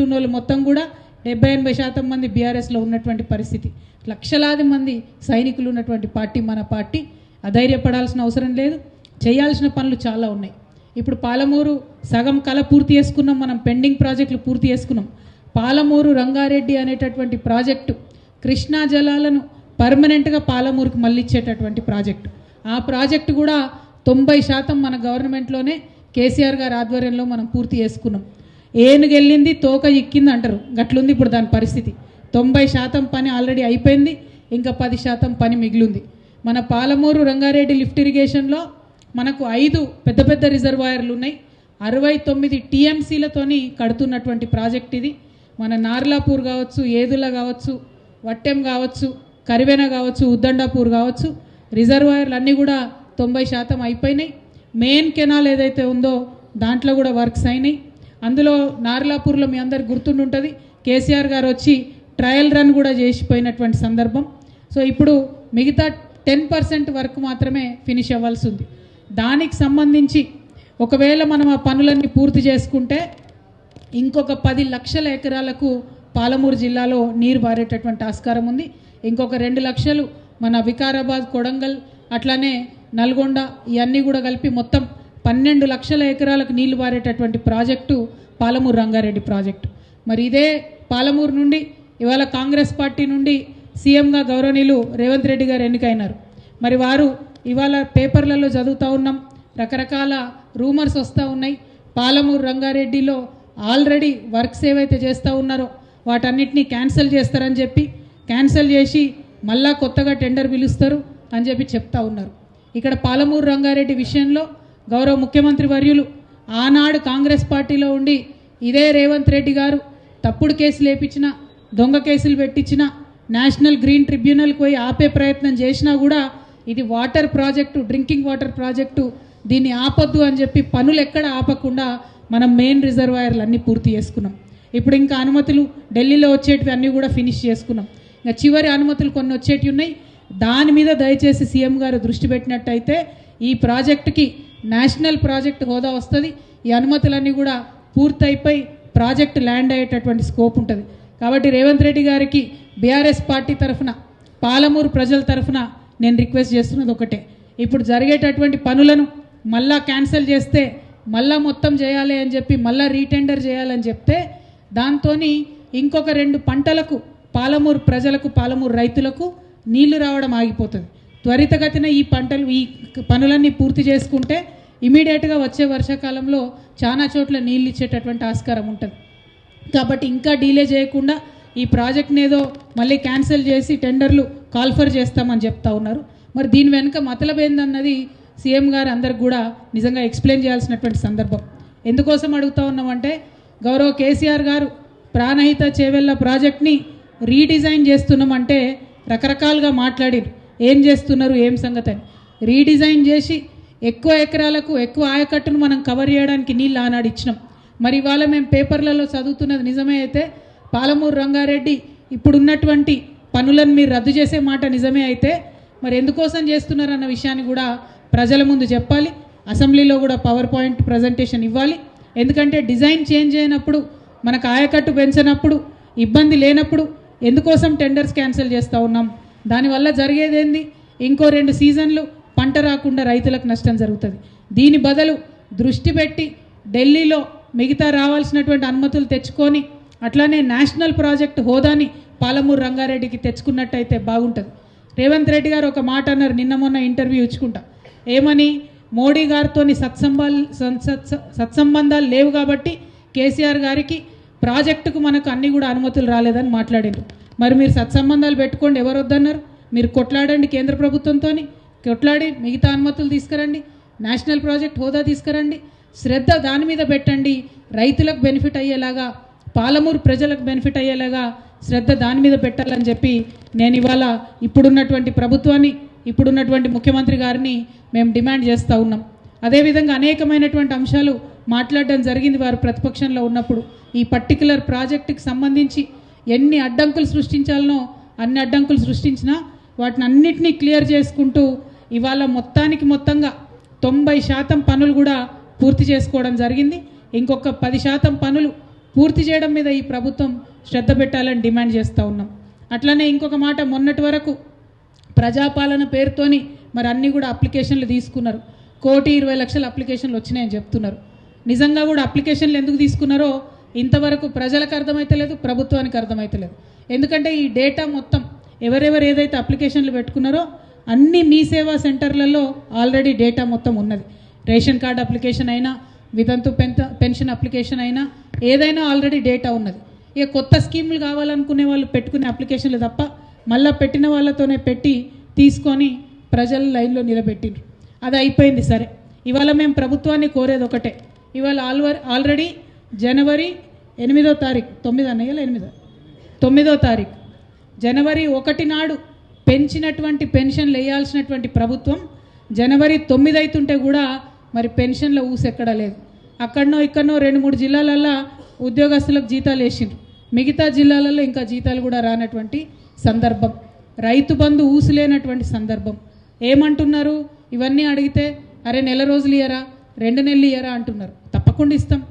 చుట్టూ ఉన్న మొత్తం కూడా డెబ్బై ఎనభై శాతం మంది బీఆర్ఎస్లో ఉన్నటువంటి పరిస్థితి. లక్షలాది మంది సైనికులు ఉన్నటువంటి పార్టీ మన పార్టీ. అధైర్యపడాల్సిన అవసరం లేదు. చేయాల్సిన పనులు చాలా ఉన్నాయి. ఇప్పుడు పాలమూరు సగం కళ పూర్తి చేసుకున్నాం మనం పెండింగ్ ప్రాజెక్టులు పూర్తి చేసుకున్నాం. పాలమూరు రంగారెడ్డి అనేటటువంటి ప్రాజెక్టు కృష్ణా జలాలను పర్మనెంట్గా పాలమూరుకు మళ్ళిచ్చేటటువంటి ప్రాజెక్టు. ఆ ప్రాజెక్టు కూడా తొంభై శాతం మన గవర్నమెంట్లోనే కేసీఆర్ గారి ఆధ్వర్యంలో మనం పూర్తి చేసుకున్నాం. ఏనుగెళ్ళింది తోక ఎక్కింది అంటారు. గట్లుంది ఇప్పుడు దాని పరిస్థితి. తొంభై శాతం పని ఆల్రెడీ అయిపోయింది ఇంకా పది శాతం పని మిగిలింది. మన పాలమూరు రంగారెడ్డి లిఫ్ట్ ఇరిగేషన్లో మనకు ఐదు పెద్ద పెద్ద రిజర్వాయర్లు ఉన్నాయి. అరవై తొమ్మిది టీఎంసీలతోని కడుతున్నటువంటి ప్రాజెక్ట్ ఇది. మన నార్లాపూర్ కావచ్చు ఏదుల కావచ్చు వట్టెం కావచ్చు కరివెన కావచ్చు ఉద్దండాపూర్ కావచ్చు రిజర్వాయర్లు అన్నీ కూడా తొంభై శాతం అయిపోయినాయి. మెయిన్ కెనాల్ ఏదైతే ఉందో దాంట్లో కూడా వర్క్స్ అయినాయి. అందులో నార్లాపూర్లో మీ అందరికి గుర్తుండుంటుంది కేసీఆర్ గారు వచ్చి ట్రయల్ రన్ కూడా చేసిపోయినటువంటి సందర్భం. సో ఇప్పుడు మిగతా టెన్ పర్సెంట్ వర్క్ మాత్రమే ఫినిష్ అవ్వాల్సి ఉంది దానికి సంబంధించి ఒకవేళ మనం ఆ పనులన్నీ పూర్తి చేసుకుంటే ఇంకొక పది లక్షల ఎకరాలకు పాలమూరు జిల్లాలో నీరు పారేటటువంటి ఆస్కారం ఉంది. ఇంకొక రెండు లక్షలు మన వికారాబాద్ కొడంగల్ అట్లానే నల్గొండ ఇవన్నీ కూడా కలిపి మొత్తం పన్నెండు లక్షల ఎకరాలకు నీళ్ళు పారేటటువంటి ప్రాజెక్టు పాలమూరు రంగారెడ్డి ప్రాజెక్టు. మరి ఇదే పాలమూరు నుండి ఇవాళ కాంగ్రెస్ పార్టీ నుండి సీఎంగా గౌరవనీయులు రేవంత్ రెడ్డి గారు ఎన్నికైనారు. మరి వారు ఇవాళ పేపర్లలో చదువుతూ ఉన్నాం రకరకాల రూమర్స్ వస్తూ ఉన్నాయి. పాలమూరు రంగారెడ్డిలో ఆల్రెడీ వర్క్స్ ఏవైతే చేస్తూ ఉన్నారో వాటన్నిటిని క్యాన్సిల్ చేస్తారని చెప్పి క్యాన్సిల్ చేసి మళ్ళా కొత్తగా టెండర్ పిలుస్తారు అని చెప్పి చెప్తా ఉన్నారు. ఇక్కడ పాలమూరు రంగారెడ్డి విషయంలో గౌరవ ముఖ్యమంత్రి వర్యులు ఆనాడు కాంగ్రెస్ పార్టీలో ఉండి ఇదే రేవంత్ రెడ్డి గారు తప్పుడు కేసులు వేపించిన దొంగ కేసులు పెట్టించిన నేషనల్ గ్రీన్ ట్రిబ్యునల్కి పోయి ఆపే ప్రయత్నం చేసినా కూడా ఇది water project drinking water project దీన్ని ఆపొద్దు అని చెప్పి పనులు ఎక్కడ ఆపకుండా మనం మెయిన్ రిజర్వాయర్లు అన్నీ పూర్తి చేసుకున్నాం. ఇప్పుడు ఇంకా అనుమతులు ఢిల్లీలో వచ్చేటివి అన్నీ కూడా ఫినిష్ చేసుకున్నాం. ఇంకా చివరి అనుమతులు కొన్ని వచ్చేటివి ఉన్నాయి. దాని మీద దయచేసి సీఎం గారు దృష్టి పెట్టినట్టయితే ఈ ప్రాజెక్టుకి నేషనల్ ప్రాజెక్ట్ హోదా వస్తుంది. ఈ అనుమతులన్నీ కూడా పూర్తయిపోయి ప్రాజెక్ట్ ల్యాండ్ అయ్యేటటువంటి స్కోప్ ఉంటుంది. కాబట్టి రేవంత్ రెడ్డి గారికి బీఆర్ఎస్ పార్టీ తరఫున పాలమూరు ప్రజల తరఫున నేను రిక్వెస్ట్ చేస్తున్నది ఒకటే. ఇప్పుడు జరిగేటటువంటి పనులను మళ్ళా క్యాన్సిల్ చేస్తే మళ్ళా మొత్తం చేయాలి అని చెప్పి మళ్ళా రీటెండర్ చేయాలని చెప్తే దాంతో ఇంకొక రెండు పంటలకు పాలమూరు ప్రజలకు పాలమూరు రైతులకు నీళ్ళు రావడం ఆగిపోతుంది. త్వరితగతిన ఈ పంటలు ఈ పనులన్నీ పూర్తి చేసుకుంటే ఇమీడియట్గా వచ్చే వర్షాకాలంలో చాలా చోట్ల నీళ్ళు ఇచ్చేటటువంటి ఆస్కారం ఉంటుంది. కాబట్టి ఇంకా డీలే చేయకుండా ఈ ప్రాజెక్ట్ని ఏదో మళ్ళీ క్యాన్సిల్ చేసి టెండర్లు కాల్ఫర్ చేస్తామని చెప్తా ఉన్నారు. మరి దీని వెనుక మతలబ్ ఏందన్నది సీఎం గారు అందరికి కూడా నిజంగా ఎక్స్ప్లెయిన్ చేయాల్సినటువంటి సందర్భం. ఎందుకోసం అడుగుతా ఉన్నామంటే గౌరవ కేసీఆర్ గారు ప్రాణహిత చేవెళ్ళ ప్రాజెక్ట్ని రీడిజైన్ చేస్తున్నామంటే రకరకాలుగా మాట్లాడిరు. ఏం చేస్తున్నారు ఏం సంగతి అని. రీడిజైన్ చేసి ఎక్కువ ఎకరాలకు ఎక్కువ ఆయకట్టును మనం కవర్ చేయడానికి నీళ్ళు ఆనాడు ఇచ్చినాం. మరి ఇవాళ మేము పేపర్లలో చదువుతున్నది నిజమే అయితే పాలమూరు రంగారెడ్డి ఇప్పుడున్నటువంటి పనులను మీరు రద్దు చేసే మాట నిజమే అయితే మరి ఎందుకోసం చేస్తున్నారన్న విషయాన్ని కూడా ప్రజల ముందు చెప్పాలి. అసెంబ్లీలో కూడా పవర్ పాయింట్ ప్రజెంటేషన్ ఇవ్వాలి. ఎందుకంటే డిజైన్ చేంజ్ అయినప్పుడు మనకు ఆయకట్టు పెంచినప్పుడు ఇబ్బంది లేనప్పుడు ఎందుకోసం టెండర్స్ క్యాన్సిల్ చేస్తూ ఉన్నాం? దానివల్ల జరిగేదేంది? ఇంకో రెండు సీజన్లు పంట రాకుండా రైతులకు నష్టం జరుగుతుంది. దీని బదులు దృష్టి పెట్టి ఢిల్లీలో మిగతా రావాల్సినటువంటి అనుమతులు తెచ్చుకొని అట్లానే నేషనల్ ప్రాజెక్ట్ హోదాని పాలమూరు రంగారెడ్డికి తెచ్చుకున్నట్టయితే బాగుంటుంది. రేవంత్ రెడ్డి గారు ఒక మాట అన్నారు నిన్న మొన్న ఇంటర్వ్యూ ఇచ్చుకుంటా. ఏమని? మోడీ గారితో సత్సంబాల్ సత్- సత్- సత్సంబంధాలు లేవు కాబట్టి కేసీఆర్ గారికి ప్రాజెక్టుకు మనకు అన్నీ కూడా అనుమతులు రాలేదని మాట్లాడారు మరి మీరు సత్సంబంధాలు పెట్టుకోండి ఎవరు వద్దన్నారు? మీరు కొట్లాడండి కేంద్ర ప్రభుత్వంతో కొట్లాడి మిగతా అనుమతులు తీసుకురండి నేషనల్ ప్రాజెక్ట్ హోదా తీసుకురండి శ్రద్ధ దాని మీద పెట్టండి రైతులకు బెనిఫిట్ అయ్యేలాగా పాలమూరు ప్రజలకు బెనిఫిట్ అయ్యేలాగా శ్రద్ధ దాని మీద పెట్టాలని చెప్పి నేను ఇవాళ ఇప్పుడున్నటువంటి ప్రభుత్వాన్ని ఇప్పుడున్నటువంటి ముఖ్యమంత్రి గారిని మేము డిమాండ్ చేస్తూ ఉన్నాం. అదేవిధంగా అనేకమైనటువంటి అంశాలు మాట్లాడడం జరిగింది వారు ప్రతిపక్షంలో ఉన్నప్పుడు. ఈ పర్టికులర్ ప్రాజెక్టుకి సంబంధించి ఎన్ని అడ్డంకులు సృష్టించాలనో అన్ని అడ్డంకులు సృష్టించినా వాటిని అన్నిటినీ క్లియర్ చేసుకుంటూ ఇవాళ మొత్తానికి మొత్తంగా తొంభై శాతం పనులు కూడా పూర్తి చేసుకోవడం జరిగింది. ఇంకొక పది శాతం పనులు పూర్తి చేయడం మీద ఈ ప్రభుత్వం శ్రద్ధ పెట్టాలని డిమాండ్ చేస్తూ ఉన్నాం. అట్లనే ఇంకొక మాట మొన్నటి వరకు ప్రజాపాలన పేరుతోని మరి అన్నీ కూడా అప్లికేషన్లు తీసుకున్నారు. కోటి ఇరవై లక్షల అప్లికేషన్లు వచ్చినాయని చెప్తున్నారు. నిజంగా కూడా అప్లికేషన్లు ఎందుకు తీసుకున్నారో ఇంతవరకు ప్రజలకు అర్థమైతలేదు ప్రభుత్వానికి అర్థమైతలేదు ఎందుకంటే ఈ డేటా మొత్తం ఎవరెవరు ఏదైతే అప్లికేషన్లు పెట్టుకున్నారో అన్ని మీ సేవా సెంటర్లలో ఆల్రెడీ డేటా మొత్తం ఉన్నది. రేషన్ కార్డ్ అప్లికేషన్ అయినా వితంతు పెన్షన్ అప్లికేషన్ అయినా ఏదైనా ఆల్రెడీ డేటా ఉన్నది. ఇక కొత్త స్కీములు కావాలనుకునే వాళ్ళు పెట్టుకునే అప్లికేషన్లు తప్ప మళ్ళీ పెట్టిన వాళ్ళతోనే పెట్టి తీసుకొని ప్రజల లైన్లో నిలబెట్టిండ్రు. అది అయిపోయింది సరే. ఇవాళ మేము ప్రభుత్వాన్ని కోరేది ఒకటే. ఇవాళ ఆల్వర్ ఆల్రెడీ జనవరి ఎనిమిదో తారీఖు తొమ్మిది అన్నయ్యలు ఎనిమిదో? తొమ్మిదో తారీఖు. జనవరి ఒకటి నాడు పెంచినటువంటి పెన్షన్లు వేయాల్సినటువంటి ప్రభుత్వం జనవరి తొమ్మిది అవుతుంటే కూడా మరి పెన్షన్ల ఊసెక్కడ లేదు. అక్కడనో ఇక్కడనో రెండు మూడు జిల్లాలల్లో ఉద్యోగస్తులకు జీతాలు వేసిండ్రు. మిగతా జిల్లాలలో ఇంకా జీతాలు కూడా రానటువంటి సందర్భం. రైతు బంధు ఊసులేనటువంటి సందర్భం. ఏమంటున్నారు? ఇవన్నీ అడిగితే అరే నెల రోజులు ఇయ్యరా? రెండు నెలలు ఇయ్యరా? అంటున్నారు. తప్పకుండా ఇస్తాం.